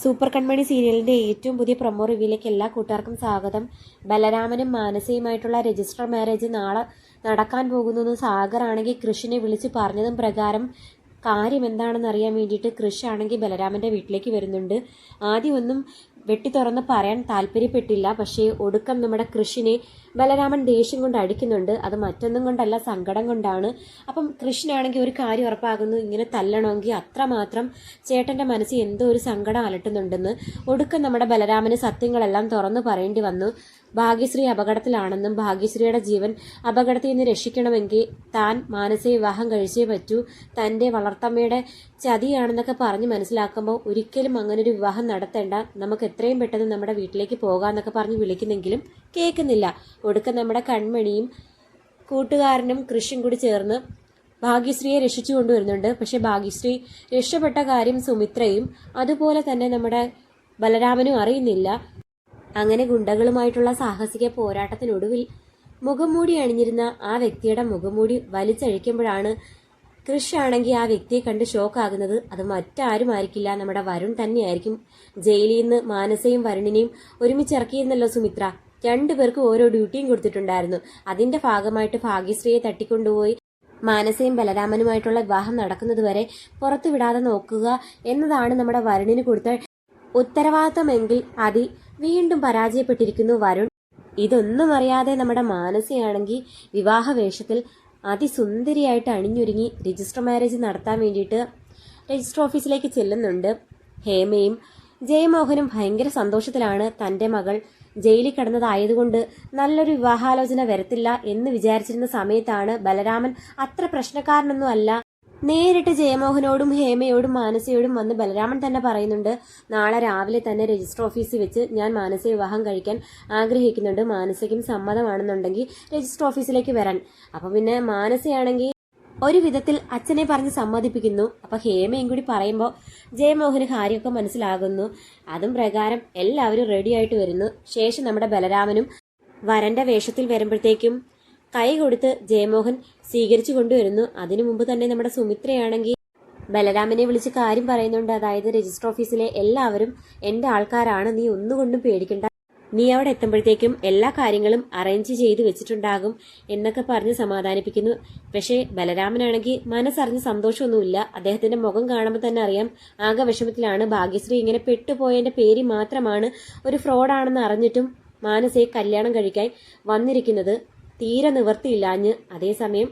Super കൺമണി സീരിയലിന്റെ ഏറ്റവും പുതിയ പ്രൊമോ റിവ്യൂയിലേക്ക് എല്ലാ കൂട്ടുകാർക്കും സ്വാഗതം. ബലരാമനും മാനസയുമായിട്ടുള്ള രജിസ്റ്റർ മാരേജ് നാളെ നടക്കാൻ പോകുന്നു സാഗർ ആണെങ്കിൽ കൃഷിനെ വിളിച്ച് പറഞ്ഞതും പ്രകാരം കാര്യം എന്താണെന്ന് അറിയാൻ വേണ്ടിയിട്ട് കൃഷി ആണെങ്കിൽ ബലരാമന്റെ വീട്ടിലേക്ക് വരുന്നുണ്ട്. ആദ്യം ഒന്നും വെട്ടി തുറന്ന് പറയാൻ താല്പര്യപ്പെട്ടില്ല. പക്ഷേ ഒടുക്കം നമ്മുടെ കൃഷിനെ ബലരാമൻ ദേഷ്യം കൊണ്ട് അടിക്കുന്നുണ്ട്. അത് മറ്റൊന്നും കൊണ്ടല്ല സങ്കടം കൊണ്ടാണ്. അപ്പം കൃഷിനാണെങ്കിൽ ഒരു കാര്യം ഉറപ്പാകുന്നു. ഇങ്ങനെ തല്ലണമെങ്കിൽ അത്രമാത്രം ചേട്ടന്റെ മനസ്സിൽ എന്തോ ഒരു സങ്കടം അലട്ടുന്നുണ്ടെന്ന് ഒടുക്കം നമ്മുടെ ബലരാമന് സത്യങ്ങളെല്ലാം തുറന്നു പറയേണ്ടി വന്നു. ഭാഗ്യശ്രീ അപകടത്തിലാണെന്നും ഭാഗ്യശ്രീയുടെ ജീവൻ അപകടത്തിൽ നിന്ന് രക്ഷിക്കണമെങ്കിൽ താൻ മാനസിക വിവാഹം കഴിച്ചേ പറ്റൂ. തന്റെ വളർത്തമ്മയുടെ ചതിയാണെന്നൊക്കെ പറഞ്ഞ് മനസ്സിലാക്കുമ്പോൾ ഒരിക്കലും അങ്ങനെ ഒരു വിവാഹം നടത്തേണ്ട. നമുക്ക് എത്രയും പെട്ടെന്ന് നമ്മുടെ വീട്ടിലേക്ക് പോകാമെന്നൊക്കെ പറഞ്ഞ് വിളിക്കുന്നെങ്കിലും കേൾക്കുന്നില്ല. ഒടുക്കം നമ്മുടെ കൺമണിയും കൂട്ടുകാരനും കൃഷിയും കൂടി ചേർന്ന് ഭാഗ്യശ്രീയെ രക്ഷിച്ചു കൊണ്ടുവരുന്നുണ്ട്. പക്ഷെ ഭാഗ്യശ്രീ രക്ഷപ്പെട്ട കാര്യം സുമിത്രയും അതുപോലെ തന്നെ നമ്മുടെ ബലരാമനും അറിയുന്നില്ല. അങ്ങനെ ഗുണ്ടകളുമായിട്ടുള്ള സാഹസിക പോരാട്ടത്തിനൊടുവിൽ മുഖംമൂടി അണിഞ്ഞിരുന്ന ആ വ്യക്തിയുടെ മുഖംമൂടി വലിച്ചഴിക്കുമ്പോഴാണ് കൃഷ് ആണെങ്കിൽ ആ വ്യക്തിയെ കണ്ട് ഷോക്കാകുന്നത് അത് മറ്റാരും ആയിരിക്കില്ല നമ്മുടെ വരുൺ തന്നെയായിരിക്കും ജയിലിൽ നിന്ന് മാനസയും വരുണിനെയും ഒരുമിച്ചിറക്കിയിരുന്നല്ലോ സുമിത്ര. രണ്ടുപേർക്ക് ഓരോ ഡ്യൂട്ടിയും കൊടുത്തിട്ടുണ്ടായിരുന്നു. അതിന്റെ ഭാഗമായിട്ട് ഭാഗ്യശ്രീയെ തട്ടിക്കൊണ്ടുപോയി മാനസയും ബലരാമനുമായിട്ടുള്ള വിവാഹം നടക്കുന്നതുവരെ പുറത്തുവിടാതെ നോക്കുക എന്നതാണ് നമ്മുടെ വരുണിന് കൊടുത്ത ഉത്തരവാദിത്തമെങ്കിൽ അതി വീണ്ടും പരാജയപ്പെട്ടിരിക്കുന്നു വരുൺ. ഇതൊന്നും അറിയാതെ നമ്മുടെ മാനസിയാണെങ്കിൽ വിവാഹ വേഷത്തിൽ അതിസുന്ദരിയായിട്ട് അണിഞ്ഞൊരുങ്ങി രജിസ്റ്റർ മാരേജ് നടത്താൻ വേണ്ടിയിട്ട് രജിസ്റ്റർ ഓഫീസിലേക്ക് ചെല്ലുന്നുണ്ട്. ഹേമയും ജയമോഹനും ഭയങ്കര സന്തോഷത്തിലാണ് തന്റെ മകൾ ജയിലിൽ കിടന്നതായതുകൊണ്ട് നല്ലൊരു വിവാഹാലോചന വരത്തില്ല എന്ന് വിചാരിച്ചിരുന്ന സമയത്താണ് ബലരാമൻ അത്ര പ്രശ്നക്കാരനൊന്നും അല്ല നേരിട്ട് ജയമോഹനോടും ഹേമയോടും മാനസയോടും വന്ന് ബലരാമൻ തന്നെ പറയുന്നുണ്ട് നാളെ രാവിലെ തന്നെ രജിസ്റ്റർ ഓഫീസിൽ വെച്ച് ഞാൻ മാനസ വിവാഹം കഴിക്കാൻ ആഗ്രഹിക്കുന്നുണ്ട്. മാനസയ്ക്കും സമ്മതമാണെന്നുണ്ടെങ്കിൽ രജിസ്റ്റർ ഓഫീസിലേക്ക് വരാൻ. അപ്പൊ പിന്നെ മാനസയാണെങ്കിൽ ഒരു വിധത്തിൽ അച്ഛനെ പറഞ്ഞ് സമ്മതിപ്പിക്കുന്നു. അപ്പൊ ഹേമയും കൂടി പറയുമ്പോൾ ജയമോഹന് കാര്യമൊക്കെ മനസ്സിലാകുന്നു. അതും പ്രകാരം എല്ലാവരും റെഡിയായിട്ട് വരുന്നു. ശേഷം നമ്മുടെ ബലരാമനും വരന്റെ വേഷത്തിൽ വരുമ്പോഴത്തേക്കും കൈ കൊടുത്ത് ജയമോഹൻ സ്വീകരിച്ചു കൊണ്ടുവരുന്നു. അതിനു മുമ്പ് തന്നെ നമ്മുടെ സുമിത്രയാണെങ്കിൽ ബലരാമനെ വിളിച്ച് കാര്യം പറയുന്നുണ്ട്. അതായത് രജിസ്റ്റർ ഓഫീസിലെ എല്ലാവരും എന്റെ ആൾക്കാരാണ്. നീ ഒന്നുകൊണ്ടും പേടിക്കണ്ട. നീ അവിടെ എത്തുമ്പോഴത്തേക്കും എല്ലാ കാര്യങ്ങളും അറേഞ്ച് ചെയ്ത് വെച്ചിട്ടുണ്ടാകും എന്നൊക്കെ പറഞ്ഞ് സമാധാനിപ്പിക്കുന്നു. പക്ഷേ ബലരാമനാണെങ്കിൽ മനസ്സറിഞ്ഞ് സന്തോഷമൊന്നുമില്ല. അദ്ദേഹത്തിന്റെ മുഖം കാണുമ്പോൾ തന്നെ അറിയാം ആകെ വിഷമത്തിലാണ്. ഭാഗ്യശ്രീ ഇങ്ങനെ പെട്ടുപോയതിന്റെ പേര് മാത്രമാണ് ഒരു ഫ്രോഡാണെന്ന് അറിഞ്ഞിട്ടും മാനസയെ കല്യാണം കഴിക്കാൻ വന്നിരിക്കുന്നത്. തീരെ നിവർത്തിയില്ലാഞ്ഞ് അതേസമയം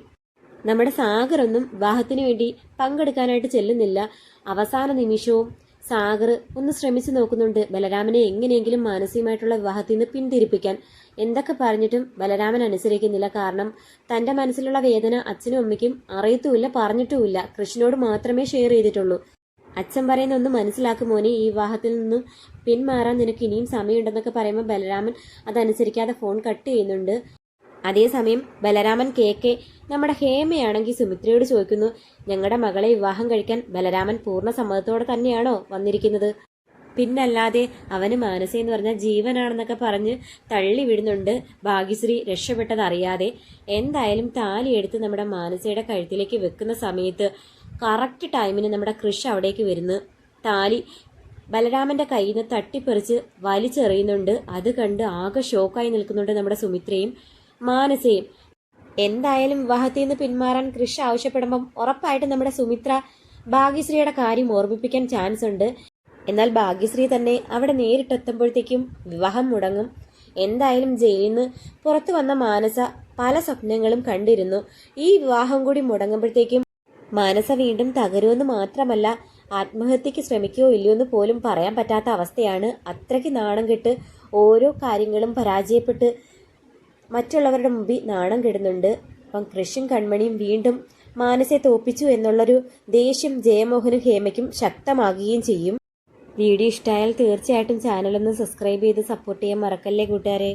നമ്മുടെ സാഗറൊന്നും വിവാഹത്തിന് വേണ്ടി പങ്കെടുക്കാനായിട്ട് ചെല്ലുന്നില്ല. അവസാന നിമിഷവും സാഗർ ഒന്ന് ശ്രമിച്ചു നോക്കുന്നുണ്ട് ബലരാമനെ എങ്ങനെയെങ്കിലും മാനസികമായിട്ടുള്ള വിവാഹത്തിൽ നിന്ന് പിന്തിരിപ്പിക്കാൻ. എന്തൊക്കെ പറഞ്ഞിട്ടും ബലരാമൻ അനുസരിക്കുന്നില്ല. കാരണം തന്റെ മനസ്സിലുള്ള വേദന അച്ഛനും അമ്മയ്ക്കും അറിയത്തുമില്ല പറഞ്ഞിട്ടുമില്ല. കൃഷ്ണനോട് മാത്രമേ ഷെയർ ചെയ്തിട്ടുള്ളൂ. അച്ഛൻ പറയുന്ന ഒന്ന് മനസ്സിലാക്കും മോനെ ഈ വിവാഹത്തിൽ നിന്ന് പിന്മാറാൻ നിനക്ക് ഇനിയും സമയമുണ്ടെന്നൊക്കെ പറയുമ്പോൾ ബലരാമൻ അതനുസരിക്കാതെ ഫോൺ കട്ട് ചെയ്യുന്നുണ്ട്. അതേസമയം ബലരാമൻ കെ കെ നമ്മുടെ ഹേമയാണെങ്കിൽ സുമിത്രയോട് ചോദിക്കുന്നു ഞങ്ങളുടെ മകളെ വിവാഹം കഴിക്കാൻ ബലരാമൻ പൂർണ സമ്മതത്തോടെ തന്നെയാണോ വന്നിരിക്കുന്നത്? പിന്നല്ലാതെ അവന് മാനസ എന്ന് പറഞ്ഞാൽ ജീവനാണെന്നൊക്കെ പറഞ്ഞ് തള്ളി വിടുന്നുണ്ട് ഭാഗ്യശ്രീ രക്ഷപ്പെട്ടത് എന്തായാലും എന്തായാലും താലിയെടുത്ത് നമ്മുടെ മാനസയുടെ കഴുത്തിലേക്ക് വെക്കുന്ന സമയത്ത് കറക്റ്റ് ടൈമിന് നമ്മുടെ കൃഷി അവിടേക്ക് വരുന്നു. താലി ബലരാമന്റെ കയ്യിൽ നിന്ന് തട്ടിപ്പറിച്ച് വലിച്ചെറിയുന്നുണ്ട്. അത് കണ്ട് ആകെ ഷോക്കായി നിൽക്കുന്നുണ്ട് നമ്മുടെ സുമിത്രയും. മാനസയും. എന്തായാലും വിവാഹത്തിൽ നിന്ന് പിന്മാറാൻ കൃഷ് ആവശ്യപ്പെടുമ്പം ഉറപ്പായിട്ടും നമ്മുടെ സുമിത്ര ഭാഗ്യശ്രീയുടെ കാര്യം ഓർമ്മിപ്പിക്കാൻ ചാൻസ് ഉണ്ട്. എന്നാൽ ഭാഗ്യശ്രീ തന്നെ അവിടെ നേരിട്ടെത്തുമ്പോഴത്തേക്കും വിവാഹം മുടങ്ങും. എന്തായാലും ജയിലിൽ നിന്ന് പുറത്തു വന്ന മാനസ പല സ്വപ്നങ്ങളും കണ്ടിരുന്നു. ഈ വിവാഹം കൂടി മുടങ്ങുമ്പോഴത്തേക്കും മാനസ വീണ്ടും തകരുമെന്ന് മാത്രമല്ല ആത്മഹത്യക്ക് ശ്രമിക്കുകയോ ഇല്ലയോ എന്ന് പോലും പറയാൻ പറ്റാത്ത അവസ്ഥയാണ് അത്രയ്ക്ക് നാണം കെട്ട് ഓരോ കാര്യങ്ങളും പരാജയപ്പെട്ട് മറ്റുള്ളവരുടെ മുമ്പിൽ നാണം കെടുന്നുണ്ട്. അപ്പം കൃഷും കൺമണിയും വീണ്ടും മാനസെ തോപ്പിച്ചു എന്നുള്ളൊരു ദേഷ്യം ജയമോഹനും ഹേമയ്ക്കും ശക്തമാകുകയും ചെയ്യും. വീഡിയോ ഇഷ്ടമായാൽ തീർച്ചയായിട്ടും ചാനലൊന്ന് സബ്സ്ക്രൈബ് ചെയ്ത് സപ്പോർട്ട് ചെയ്യാൻ മറക്കല്ലേ കൂട്ടുകാരെ?